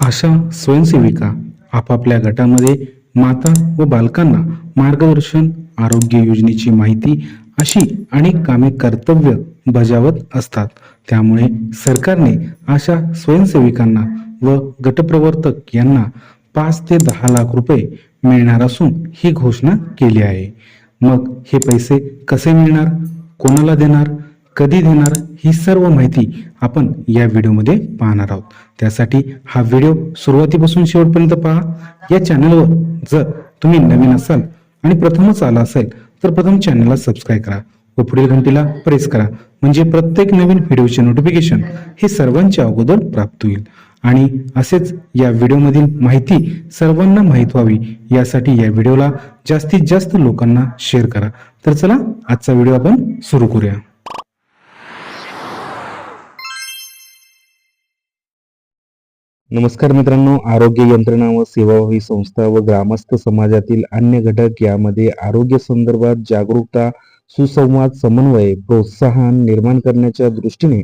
आशा स्वयंसेविका आपापल्या गटामध्ये माता व बालकांना मार्गदर्शन आरोग्य योजनेची माहिती अशी अनेक कामे कर्तव्य बजावत असतात. त्यामुळे सरकारने अशा स्वयंसेविकांना व गटप्रवर्तक यांना पाच ते दहा लाख रुपये मिळणार असून ही घोषणा केली आहे. मग हे पैसे कसे मिळणार? कोणाला देणार? कधी देणार ही सर्व माहिती आपण या व्हिडिओमध्ये पाहणार आहोत. त्यासाठी हा व्हिडिओ सुरुवातीपासून शेवटपर्यंत पहा. या चॅनलवर जर तुम्ही नवीन असाल आणि प्रथमच आला असेल तर प्रथम चॅनलला सबस्क्राईब करा व पुढील घंटीला प्रेस करा. म्हणजे प्रत्येक नवीन व्हिडिओचे नोटिफिकेशन हे सर्वांच्या अगोदर प्राप्त होईल. आणि असेच या व्हिडिओमधील माहिती सर्वांना माहीत व्हावी यासाठी या व्हिडिओला जास्तीत जास्त लोकांना शेअर करा. तर चला आजचा व्हिडिओ आपण सुरू करूया. नमस्कार मित्रांनो आरोग्य यंत्रणा व सेवाभावी संस्था व ग्रामस्थ समाजातील अन्य घटक यामध्ये आरोग्य संदर्भात जागरूकता सुसंवाद समन्वय प्रोत्साहन निर्माण करण्याच्या दृष्टीने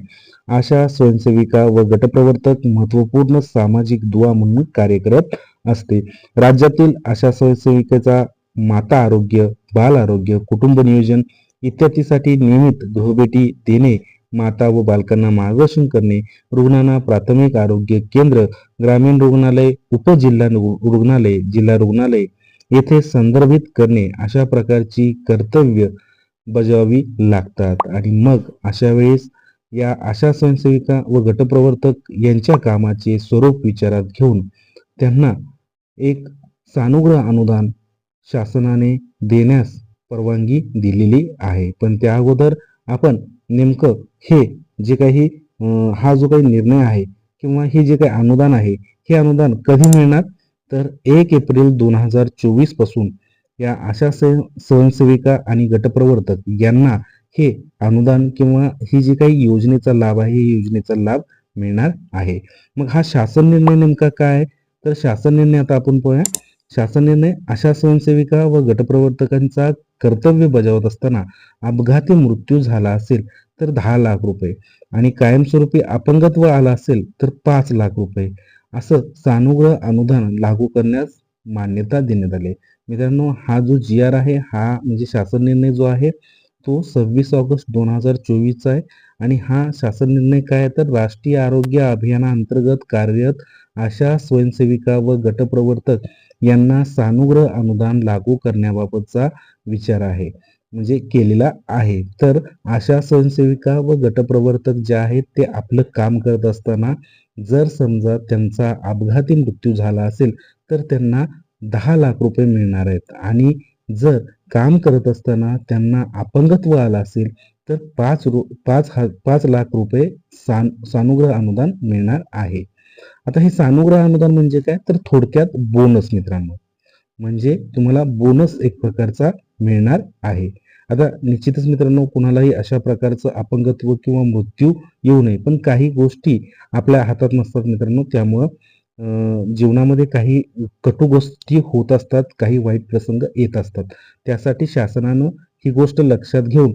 आशा स्वयंसेविका व गटप्रवर्तक महत्त्वपूर्ण सामाजिक दुवा म्हणून कार्य करत असते. राज्यातील आशा स्वयंसेविकेचा माता आरोग्य बाल आरोग्य कुटुंब नियोजन इत्यादीसाठी नियमित गृहभेटी देणे माता व बालकांना मार्गदर्शन करणे. रुग्णांना प्राथमिक आरोग्य केंद्र ग्रामीण रुग्णालय उपजिल्हा रुग्णालय जिल्हा रुग्णालय येथे संदर्भित करणे. अशा प्रकारची कर्तव्य बजावावी लागतात. आणि मग अशा वेळेस या आशा स्वयंसेविका व गटप्रवर्तक यांच्या कामाचे स्वरूप विचारात घेऊन त्यांना एक सानुग्रह अनुदान शासनाने देण्यास परवानगी दिलेली आहे. पण त्या अगोदर आपण नेमकं हे जे काही हा जो काही निर्णय आहे किंवा हे जे काही अनुदान आहे हे अनुदान कधी मिळणार? तर एक एप्रिल दोन हजार चोवीसपासून या अशा स्वयंसेविका आणि गटप्रवर्तक यांना हे अनुदान किंवा ही जी काही योजनेचा लाभ आहे ही योजनेचा लाभ मिळणार आहे. मग हा शासन निर्णय नेमका काय तर शासन निर्णय आता आपण पाहूया. शासन निर्णय अशा स्वयंसेविका व गटप्रवर्तकांचा कर्तव्य बजावत असताना अपघाती मृत्यू झाला असेल तर दहा लाख रुपये आणि कायमस्वरूपी अपंगत्व आला असेल तर पाच लाख रुपये असं सानुग्रह अनुदान लागू करण्यास मान्यता देण्यात आली आहे. मित्रांनो हा जो जी आर आहे हा म्हणजे शासन निर्णय जो आहे तो सव्वीस ऑगस्ट दोन हजार चोवीसचा आहे आणि हा शासन निर्णय काय तर राष्ट्रीय आरोग्य अभियानाअंतर्गत कार्यरत अशा स्वयंसेविका व गटप्रवर्तक यांना सानुग्रह अनुदान लागू करण्याबाबतचा विचार आहे म्हणजे केलेला आहे. तर अशा स्वयंसेविका व गटप्रवर्तक जे आहेत ते आपलं काम करत असताना जर समजा त्यांचा अपघाती मृत्यू झाला असेल तर त्यांना दहा लाख रुपये मिळणार आहेत. आणि जर काम करत असताना त्यांना अपंगत्व आलं असेल तर पाच रु पाच हा पाच लाख रुपये सान सानुग्रह अनुदान मिळणार आहे. आता हे सानुग्रह अनुदान म्हणजे काय? तर थोडक्यात बोनस मित्रांनो. म्हणजे तुम्हाला बोनस एक प्रकारचा मिळणार आहे. आता निश्चितच मित्रांनो कुणालाही अशा प्रकारचं अपंगत्व किंवा मृत्यू येऊ नये पण काही गोष्टी आपल्या हातात नसतात मित्रांनो त्यामुळं जीवनामध्ये काही कटू गोष्टी होत असतात काही वाईट प्रसंग येत असतात. त्यासाठी शासनानं ही गोष्ट लक्षात घेऊन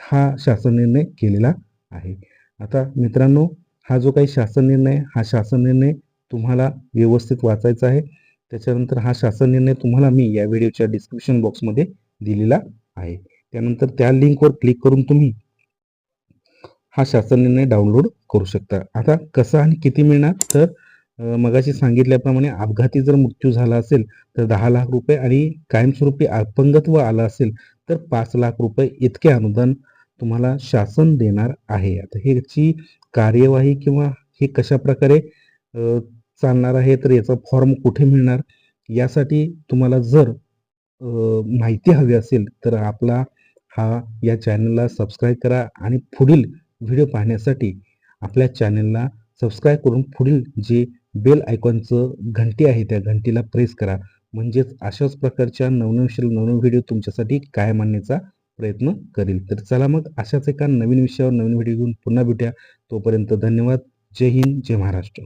हा शासन निर्णय केलेला आहे. आता मित्रांनो हा जो काही शासन निर्णय हा शासन निर्णय तुम्हाला व्यवस्थित वाचायचा आहे. त्याच्यानंतर हा शासन निर्णय तुम्हाला मी या व्हिडिओच्या डिस्क्रिप्शन बॉक्समध्ये दिलेला आहे. त्यानंतर त्या लिंकवर क्लिक करून तुम्ही हा शासन निर्णय डाउनलोड करू शकता. आता कसा आणि किती मिळणार? तर मगाशी सांगितल्याप्रमाणे अपघाती जर मृत्यू झाला असेल तर दहा लाख रुपये आणि कायमस्वरूपी अपंगत्व आलं असेल तर पाच लाख रुपये इतके अनुदान तुम्हाला शासन देणार आहे. आता ह्याची कार्यवाही किंवा हे कशा प्रकारे चालणार आहे तर याचा फॉर्म कुठे मिळणार? यासाठी तुम्हाला जर माहिती हवी असेल तर आपला हा या चॅनलला सबस्क्राईब करा आणि पुढील व्हिडिओ पाहण्यासाठी आपल्या चॅनलला सबस्क्राईब करून पुढील जे बेल आयकॉनचं घंटी आहे त्या घंटीला प्रेस करा. म्हणजेच अशाच प्रकारच्या नवनवीन नवनवीन व्हिडिओ तुमच्यासाठी कायम आणण्याचा प्रयत्न करेल. तर चला मग अशाच एका नवीन विषयावर नवीन व्हिडिओ घेऊन पुन्हा भेटूया. तोपर्यंत धन्यवाद. जय हिंद जय महाराष्ट्र.